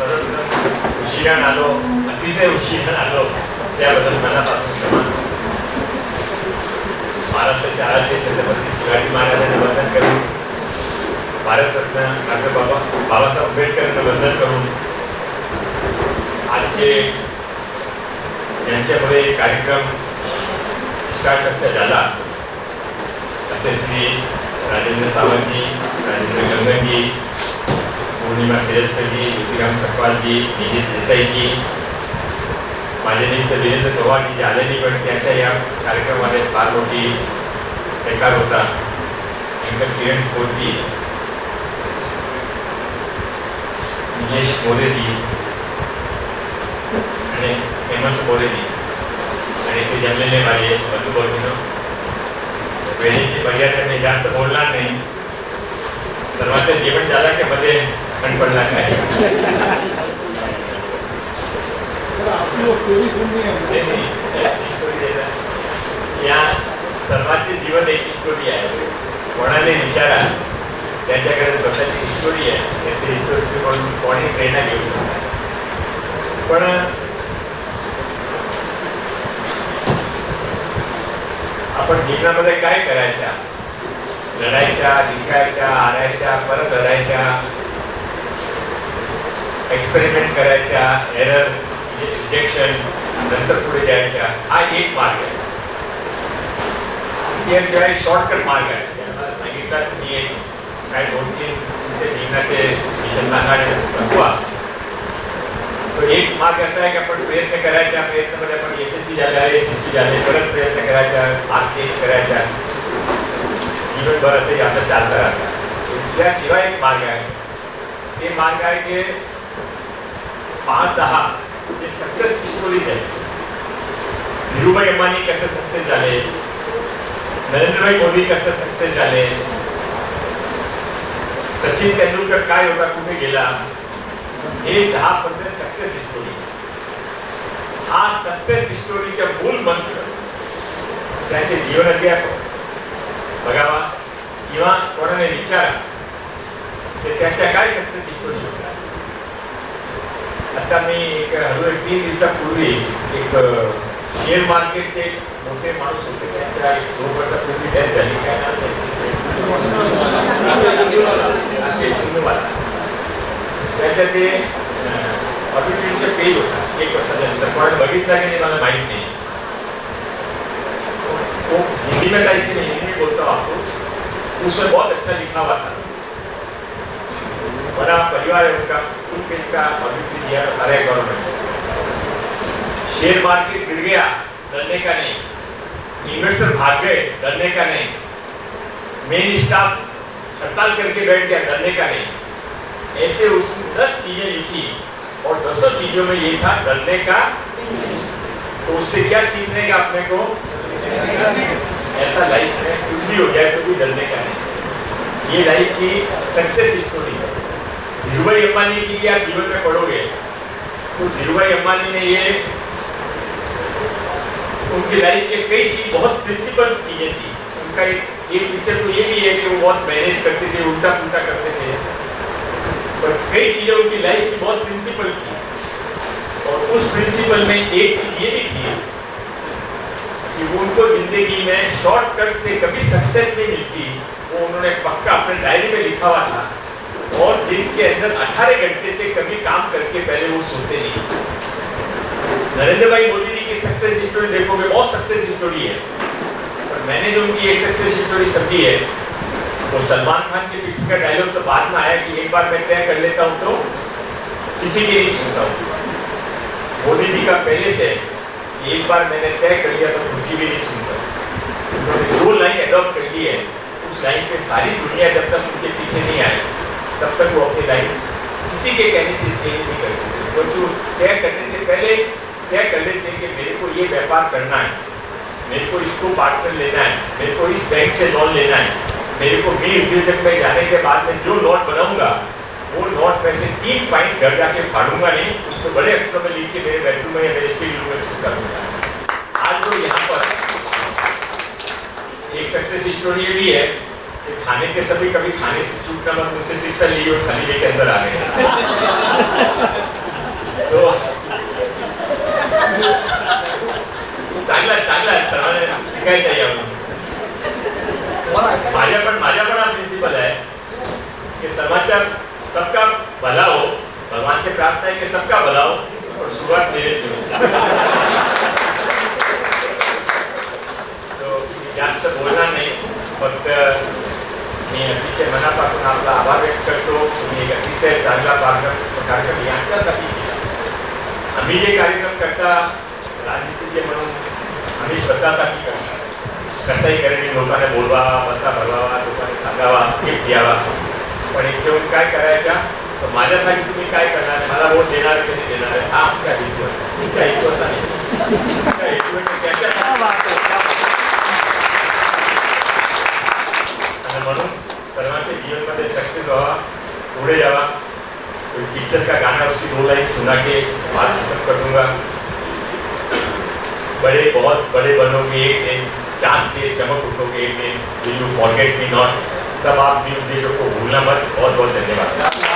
सर्वप्रथम उशिरा आलो अतिशय उशिरा आलो त्याबद्दल मनापासून क्षमा महाराष्ट्राचे आराध्य छत्रपती शिवाजी महाराजांना वंदन करून भारतरत्न डॉक्टर बाबा बाबासाहेब आंबेडकरांना वंदन करून आजचे यांच्यामुळे कार्यक्रम स्टार्टअपचा झाला. असे श्री राजेंद्र सावंतजी राजेंद्र गंगनजी पूर्णिमा श्रेष्ठ जी ज्योतिराम सकवाल सकवालजी निलेश देसाईजी माझे निमित्त वीरेंद्र चव्हाणजी जी आले नाही पण त्यांच्या या कार्यक्रमामध्ये फार मोठी सहकार होता व्यंकट किरण खोतजी निलेश मोरेजी आणि हेमंत मोरेजी आणि ते जमलेले माझे बंधू वेळेची मर्यादा मी जास्त बोलणार नाही सर्वांचं जेवण झालं की मध्ये पण पडणार नाही. नाही, नाही. या सर्वांचे जीवन एक हिस्टोरी आहे. कोणाने विचारा त्याच्याकडे स्वतःची हिस्टोरी आहे. त्या त्या हिस्टोरीची म्हणून कोणी प्रेरणा घेऊ शकतात पण आपण जीवनामध्ये काय करायच्या? लढायच्या जिंकायच्या हारायच्या परत लढायच्या? एक्सपेरिमेंट करायच्या एरर रिजेक्शन नंतर पुढे जायच्या, हा एक मार्ग आहे. त्याशिवाय शॉर्टकट मार्ग आहे. त्याने सांगितलं तुम्ही एक काय दोन तीन तुमच्या जीवनाचे विषय सांगायला संपवा तो एक मार्ग असा आहे की आपण प्रयत्न करायच्या, प्रयत्नामध्ये आपण यशस्वी झाल्या यशस्वी झाले, परत प्रयत्न करायचा मार्ग चेंज करायचा जीवनभर असंही आपलं चालतं राहतं. त्याशिवाय एक मार्ग आहे. ते मार्ग आहे की पाच दहा ते सक्सेस स्टोरीज आहेत धीरूभाई अंबानी कसं सक्सेस झाले? नरेंद्रभाई मोदी कसं सक्सेस झाले? सचिन तेंडुलकर काय होता? कुठे गेला? हे दहा पंधरा सक्सेस स्टोरी हा सक्सेस हिस्टोरीच्या मूल मंत्र त्याचे जीवन अध्यापक. बघावा किंवा कोणाने विचारा ते त्यांच्या काय सक्सेस स्टोरी आता मी एक हळू एक तीन दिवसापूर्वी एक शेअर मार्केटचे मोठे माणूस होते, त्यांच्या एक दोन वर्षापूर्वी डेथ झाली काय नाव त्यांचे ते पेज होता, एक बघितला की नाही मला माहित नहीं. वो हिंदी में हिंदी में बोलता हूँ आपको उसमें बहुत अच्छा लिखा हुआ था. बड़ा परिवार है उनका दिया था सारे गवर्नमेंट शेयर मार्केट गिर गया, डरने का नहीं। इन्वेस्टर भाग गए, डरने का नहीं। मेन स्टाफ हड़ताल करके बैठ गया, डरने का नहीं। ऐसे उसने दस चीज़ें लिखी और दसों चीज़ों में ये था, डरने का तो उससे क्या सीखने का अपने को? ऐसा लाइफ में कुछ भी हो जाए तो भी डरने का नहीं। ये लाइफ की सक्सेस स्टोरी है। धीरूभाई अंबानी की भी आप जीवन में पढ़ोगे तो धीरूभाई अंबानी ने ये उनकी लाइफ के कई चीज़ बहुत प्रिंसिपल चीज़ें थी उनका एक एक पिक्चर तो ये भी है कि वो बहुत मैनेज करते थे उल्टा पुल्टा करते थे पर कई चीज़ें उनकी लाइफ की बहुत प्रिंसिपल थी और उस प्रिंसिपल में एक चीज़ ये भी थी कि वो उनको ज़िंदगी में शॉर्टकट से कभी सक्सेस नहीं मिलती, वो उन्होंने पक्का अपने डायरी में लिखा हुआ था। दिन के अंदर 18 घंटे से कभी काम करके पहले वो सोते नहीं नरेंद्र भाई मोदी जी की सक्सेस स्टोरी देखोगे बहुत सक्सेस स्टोरी है। पर मैंने जो उनकी एक सक्सेस स्टोरी समझी है, वो सलमान खान के पिक्चर का डायलॉग तो बाद में आया कि एक बार मैं तय कर लेता हूँ तो किसी की नहीं सुनता हूँ। मोदी जी का पहले से कि एक बार मैंने तय कर लिया तो खुद भी नहीं सुनता उन्होंने जो लाइन अडॉप्ट कर ली है। उस लाइन पे सारी दुनिया जब तक उनके पीछे नहीं आई। तब तक वो अपनी लाइन किसी के कहने से चेंज नहीं करते थे। क्योंकि वो तय करने से पहले तय कर लेते हैं कि मेरे को ये व्यापार करना है, मेरे को इसको पार्टनर लेना है, मेरे को इस बैंक से लोन लेना है, मेरे को मी उद्योजक में जाने के बाद में जो नोट बनाऊँगा, वो नोट में से तीन पॉइंट घर जाके फाड़ूँगा नहीं उसको बड़े अक्षरों में लिख के मेरे बेडरूम में या मेरे स्टील रूम में छिपका दूँगा। आज जो यहाँ पर एक सक्सेस स्टोरी ये भी है खाने के समय कभी खाने से चूकना मत मुझसे शीशा ली और खाली लेके अंदर आ गए। तो चांगला चांगला पण पण हा प्रिन्सिपल आहे की। सर्वांच्या सबका भला हो, भगवान से प्रार्थना है कि सबका भला हो और शुरुआत मेरे से हो। मनापासून आपला आभार व्यक्त करतो. तुम्ही एक अतिशय चांगला कार्यक्रम कार्यक्रम यांच्यासाठी केला. आम्ही जे कार्यक्रम करता राजनीतीचे म्हणून आम्ही स्वतःसाठी करता कसंही करेल लोकांना बोलवावा बसा भरवावा लोकांना सांगावा गिफ्ट द्यावा पण इथे येऊन काय करायच्या तर माझ्यासाठी तुम्ही काय करणार? मला वोट देणार आहे की नाही देणार आहे? हा आमच्या हेतू आहे तुमच्या हेतू असा नाही पिक्चर का गाना, उसकी दो लाइन सुना के बात खत्म कर दूँगा। बड़े, बहुत बड़े बनोगे एक दिन, चाँद से चमक उठोगे एक दिन will you forget me not तब आप भी उन को भूलना मत। बहुत बहुत धन्यवाद।